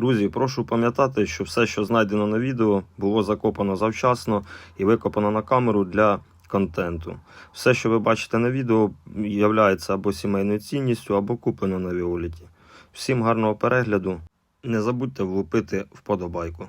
Друзі, прошу пам'ятати, що все, що знайдено на відео, було закопано завчасно і викопано на камеру для контенту. Все, що ви бачите на відео, є або сімейною цінністю, або куплено на Віоліті. Всім гарного перегляду. Не забудьте влупити вподобайку.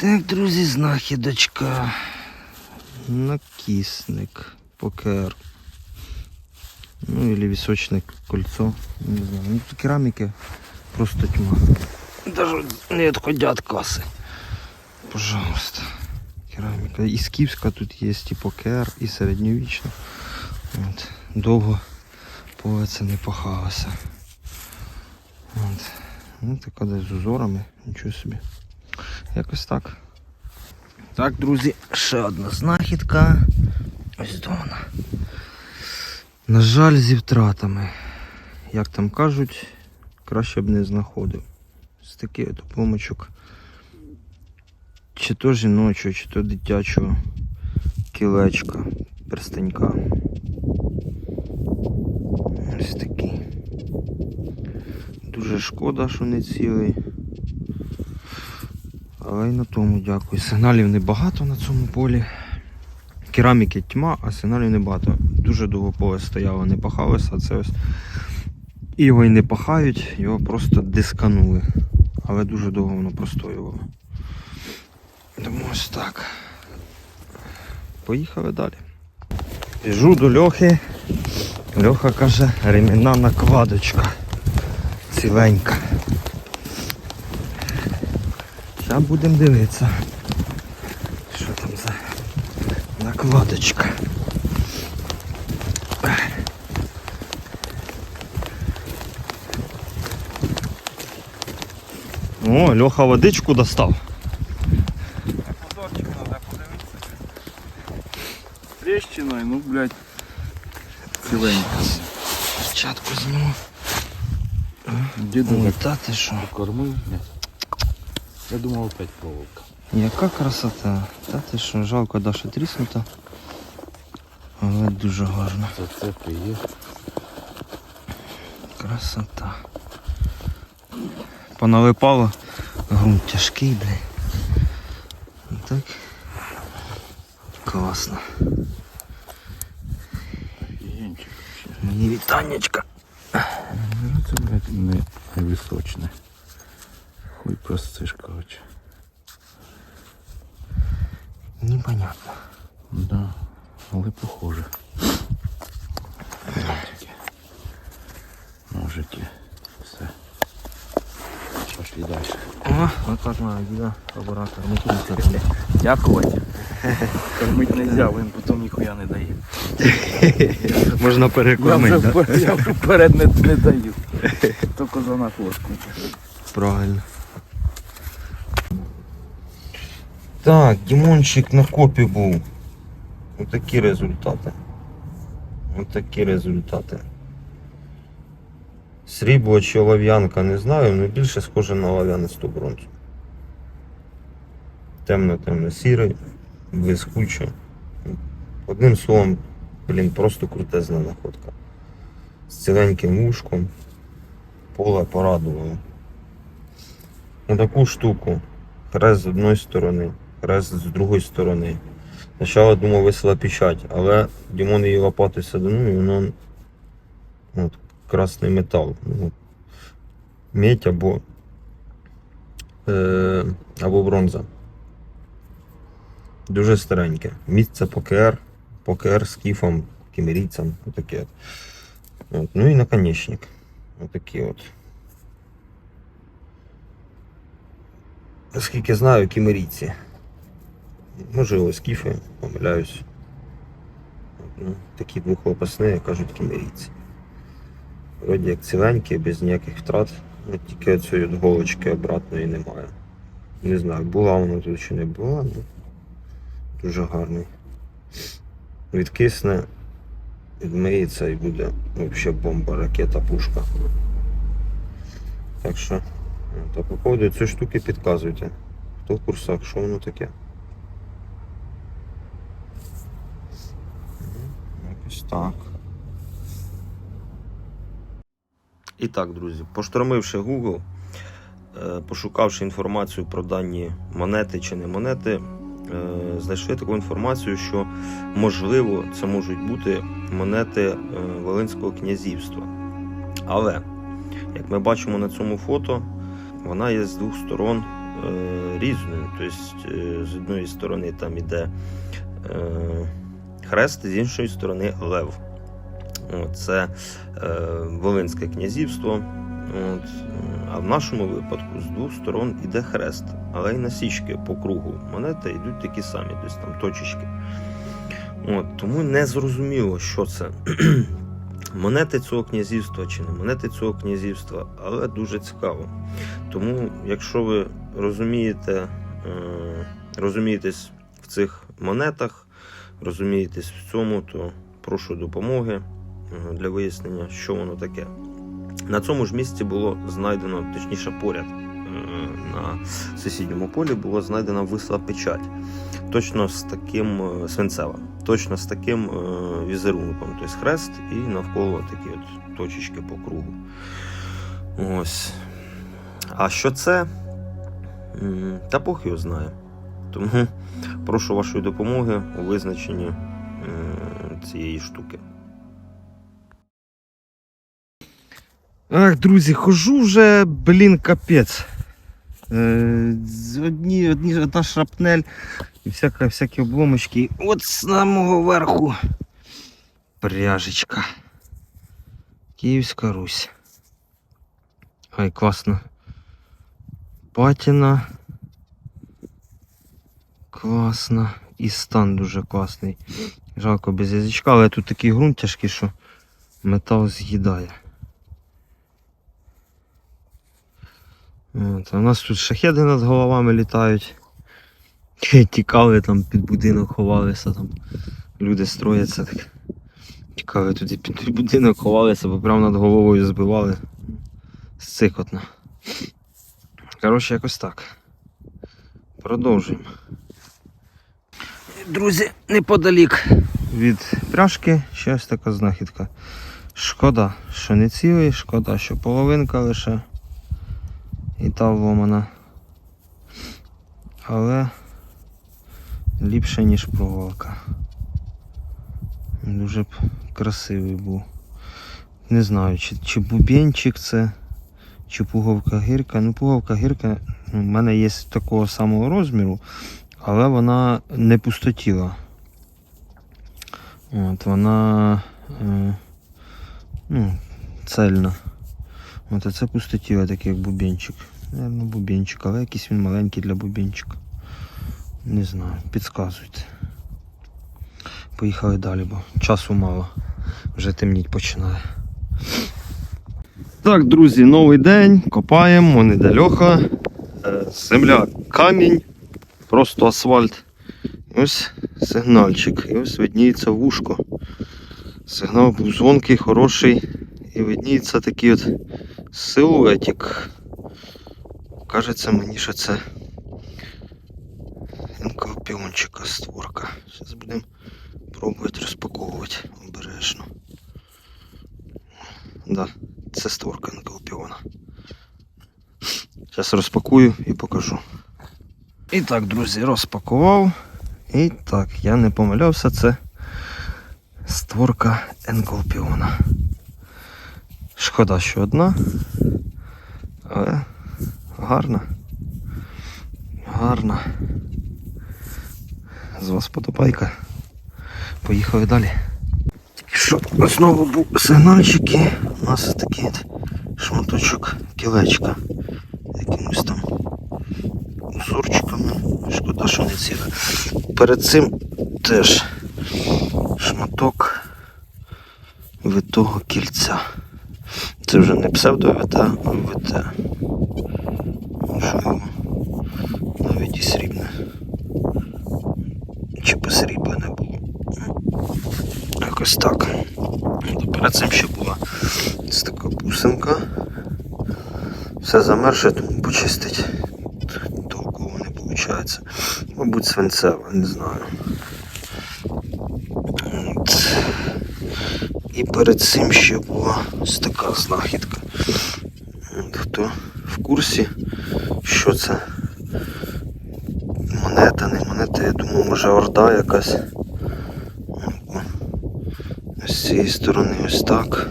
Так, друзі, знахідочка. Накисник, покер. Ну или вісочне кольцо. Не знаю. Ну тут кераміки просто тьма. Даже не відходять каси. Пожалуйста. Кераміка. І скіфська тут є, і покер, і середньовічна. От. Довго полиця не пахалася. От. Ну, така десь з узорами, нічого собі. Якось так. Так, друзі, ще одна знахідка. Ось до вона. На жаль, зі втратами. Як там кажуть, краще б не знаходив. Ось такий от. Чи то жіночого, чи то дитячого кілечка, перстенька. Ось такий. Дуже шкода, що не цілий. Але й на тому дякую. Сигналів небагато на цьому полі. Кераміки тьма, а сигналів небагато. Дуже довго поле стояло, не пахалося, а це ось. І його і не пахають, його просто дисканули. Але дуже довго воно простоювало. Тому ось так. Поїхали далі. Біжу до Льохи. Льоха каже, ремінна накладочка. Ціленька. Зараз будемо дивитися. Що там за накладочка. О, Льоха водичку достав. Позорчик треба подивитися. Трещиною, ну, блядь, ціленька. Спочатку зніму. Діду та ти що? кормив. Я думав опять проволока. Яка красота. Та ти що, жалко, Даша тріснута. Але дуже гарно. Зацепи є. Красота. Поналипало. Грунт тяжкий, блін. Так. Класно. Мені вітаннячка. Ну це, блядь, не височне. Хуй простиш, коротше. Непонятно. Да, але похоже. Таке. Ножики. Все. Пошли далі. О, отак на да, оператор. Не туди Дякувати. Кормить не можна, він потім ніхуя не дає. Можна перекормити. я вже вперед не, не даю. Тільки за накладку. Правильно. Так, Дімончик на копі був. Отакі результати. Отакі результати. Срібло чи олов'янка, не знаю, але більше схоже на олов'янисту бронзу. Темно-темно-сірий, блискуче. Одним словом, блін, просто крутезна находка. З ціленьким вушком. Поле порадувало. таку штуку. Хрест з одної сторони, хрест з другої сторони. Спочатку думав весела печать, але Дімон її лопатою саданув і воно от, красний метал. Ну, медь або, е, або бронза. Дуже стареньке. Місце ПКР, ПКР з кіфом, кімерійцем, отаке. От. Ну і наконечник. Отакий от. Наскільки знаю, кімерійці. Можливо, скіфи, помиляюсь. Ну, такі двохлопасні, як кажуть, кімерійці. Вроді як ціленькі, без ніяких втрат. Ну, тільки цієї голочки обратної немає. Не знаю, була вона тут чи не була, ну дуже гарний. Відкисне, відмиється і буде взагалі бомба, ракета, пушка. Так що по поводу цієї штуки підказуйте. Хто в курсах, що воно таке? Мгм, Якось так. І так, друзі, поштормивши Google, е, пошукавши інформацію про дані монети чи не монети, е, знайшли таку інформацію, що можливо це можуть бути монети е, Волинського князівства. Але, як ми бачимо на цьому фото, вона є з двох сторон різною. Тобто, з однієї сторони там іде хрест, з іншої сторони лев. Це е, Волинське князівство. От, а в нашому випадку з двох сторон іде хрест, але й насічки по кругу монети йдуть такі самі, тобто там точечки. От, тому не зрозуміло, що це. Монети цього князівства чи не монети цього князівства, але дуже цікаво. Тому, якщо ви розумієте, е, розумієтесь в цих монетах, розумієтесь в цьому, то прошу допомоги е, для вияснення, що воно таке. На цьому ж місці було знайдено, точніше, поряд е, на сусідньому полі було знайдена висла печать. Точно з таким е, свинцева, точно з таким візерунком, тобто хрест і навколо такі от точечки по кругу. Ось. А що це? Та Бог його знає. Тому прошу вашої допомоги у визначенні цієї штуки. Ах, друзі, хожу вже, блін, капець. Е, одні, одні, одна шрапнель і всяка, всякі обломочки. От з самого верху пряжечка. Київська Русь. Ай, класно. Патіна. Класно. І стан дуже класний. Жалко без язичка, але тут такий ґрунт тяжкий, що метал з'їдає. От, а у нас тут шахеди над головами літають. Тікали там під будинок, ховалися там. Люди строяться так. Тікали туди під будинок, ховалися, бо прямо над головою збивали. Сцикотно. Коротше, якось так. Продовжуємо. Друзі, неподалік від пряжки ще ось така знахідка. Шкода, що не цілий, шкода, що половинка лише і та вломана. Але ліпше, ніж проволока. Дуже б красивий був. Не знаю, чи, чи бубенчик це, чи пуговка гірка. Ну, пуговка гірка ну, в мене є такого самого розміру, але вона не пустотіла. От, вона е, ну, цельна. От а це пустотіла, такий як бубенчик. Наверно, бубенчик, але якийсь він маленький для бубенчика. Не знаю, підказуйте. Поїхали далі, бо часу мало. Вже темніть починає. Так, друзі, новий день. Копаємо, вон іде льоха. Е, Земля камінь, просто асфальт. І ось сигнальчик. І ось видніється вушко. Сигнал був дзвонкий, хороший. І видніється такий от силуетик. Кажеться мені, що це енкалпіончика створка. Зараз будемо пробувати розпаковувати обережно. Да, це створка енкалпіона. Зараз розпакую і покажу. І так, друзі, розпакував. І так, я не помилявся, це створка енкалпіона. Шкода, що одна, але гарна. Гарна. З вас подобайка. Поїхали далі. Тільки знову був сигнальчик і у нас такий шматочок кілечка. Якимось там узорчиками. Шкода, що не ціле. Перед цим теж шматок витого кільця. Це вже не псевдо-ВТ, а ВТ. Можливо, навіть і срібне. Чи посріблене було. Якось так. Перед цим ще була така бусинка. Все замерше, тому почистить. Виходить. Мабуть, свинцева, не знаю. От. І перед цим ще була ось така знахідка. От Хто в курсі, що це? Монета, не монета, я думаю, може орда якась. З цієї сторони ось так.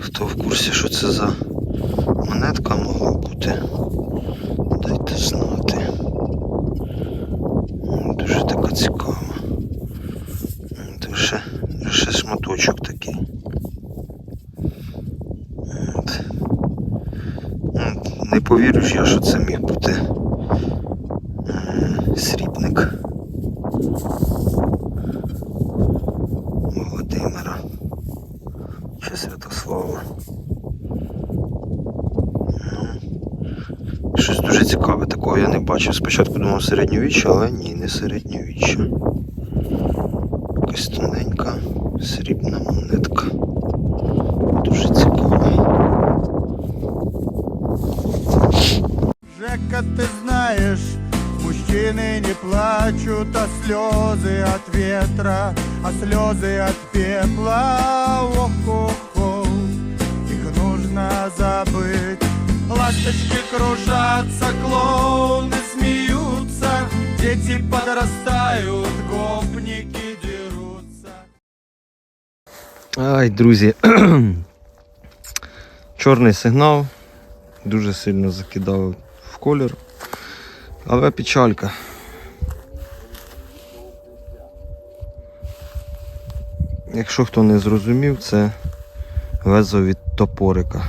Хто в курсі, що це за монетка могла бути? Дайте знати. Дуже така цікава. От, ще, шматочок такий. От. Ну, Не повірю ж я, що це міг бути срібник Володимира чи Святослава. щось дуже цікаве, такого я не бачив. Спочатку думав середньовіччя, але ні, не середньовіччя. Якась тоненька срібна монетка. Дуже цікава. Жека, ты знаешь, мужчины не плачут, а слезы от ветра, а слезы от пепла. Ох-ох-ох, их нужно забыть. Ласточки кружатся, Дети подрастают, гопники дерутся. Ай, друзі. Чорний сигнал. Дуже сильно закидав в колір. Але печалька. Якщо хто не зрозумів, це лезо від топорика.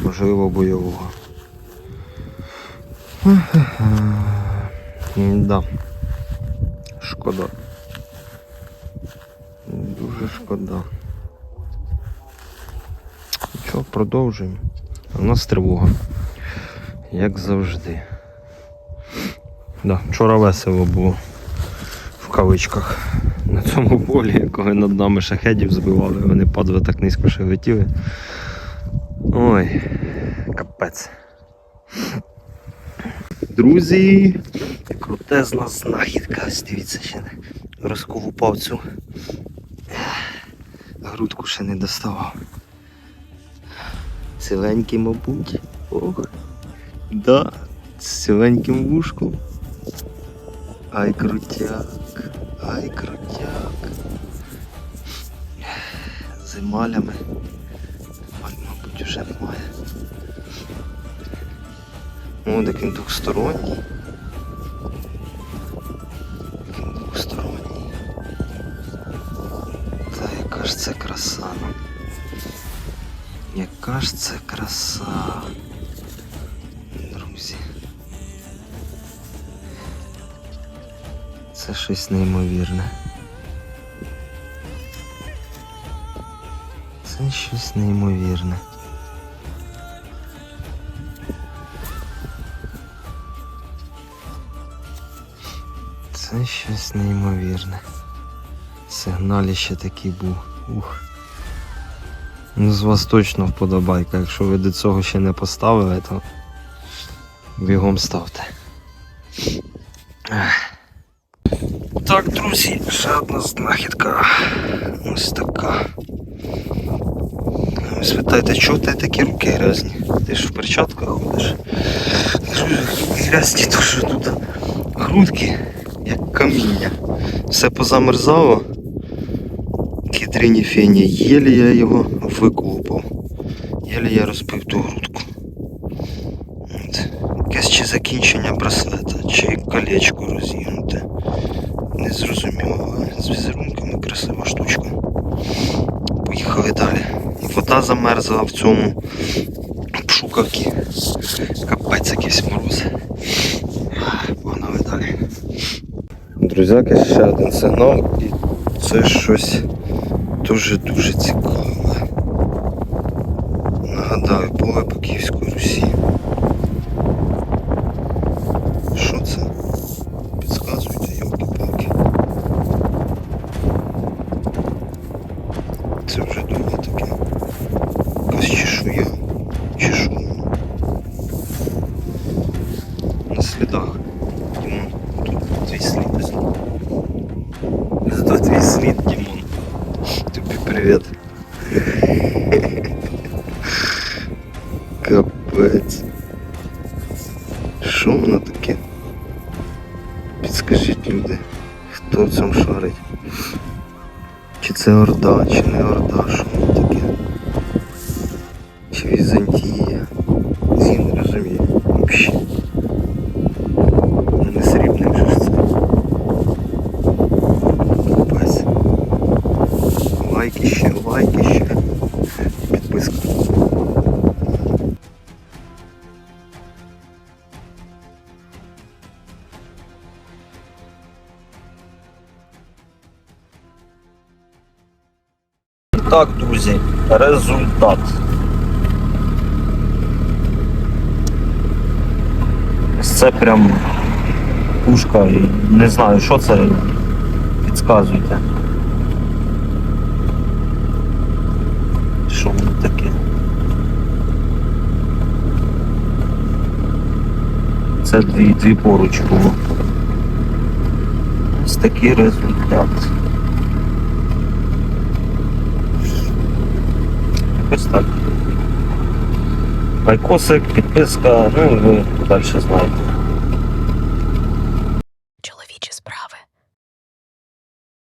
Можливо, бойового. Да. Шкода. Дуже шкода. Нічого, продовжуємо. У нас тривога. Як завжди. Да, вчора весело було в кавичках. На цьому полі, коли над нами шахедів збивали, вони падали так низько, що летіли. Ой, капець. Друзі, крутезна знахідка. Ось Дивіться, ще не розколупав цю грудку ще не доставав. Ціленький, мабуть. Ох. Да, з ціленьким вушком. Ай крутяк, ай крутяк. З емалями. Мабуть, вже немає. О, так двохсторонній. Ж це краса. Яка ж це краса. Друзі. Це щось неймовірне. Це щось неймовірне. Це щось неймовірне. Сигналіще такий був. Ух. Ну, з вас точно вподобайка. Якщо ви до цього ще не поставили, то бігом ставте. Так, друзі, ще одна знахідка. Ось така. Ви спитаєте, чого ти такі руки грязні? Ти ж в перчатках ходиш. Грязні, то що тут грудки, як каміння. Все позамерзало. Кітрині фені, єлі я його виколупав. Єлі я розбив ту грудку. Якесь чи закінчення браслета, чи колечко розігнуте. Не зрозуміло, але з візерунками красива штучка. Поїхали далі. І вода замерзла в цьому пшукавці. Капець якийсь мороз. Погнали далі. Друзяки, ще один сигнал і це щось дуже-дуже цікаве. Нагадаю, поле по привет. Так, друзі, результат. Це прям пушка. і Не знаю, що це. Підказуйте. Що воно таке? Це дві, дві поруч було. Ось такий результат. Якось так. Лайкосик, підписка, ну і ви далі знаєте.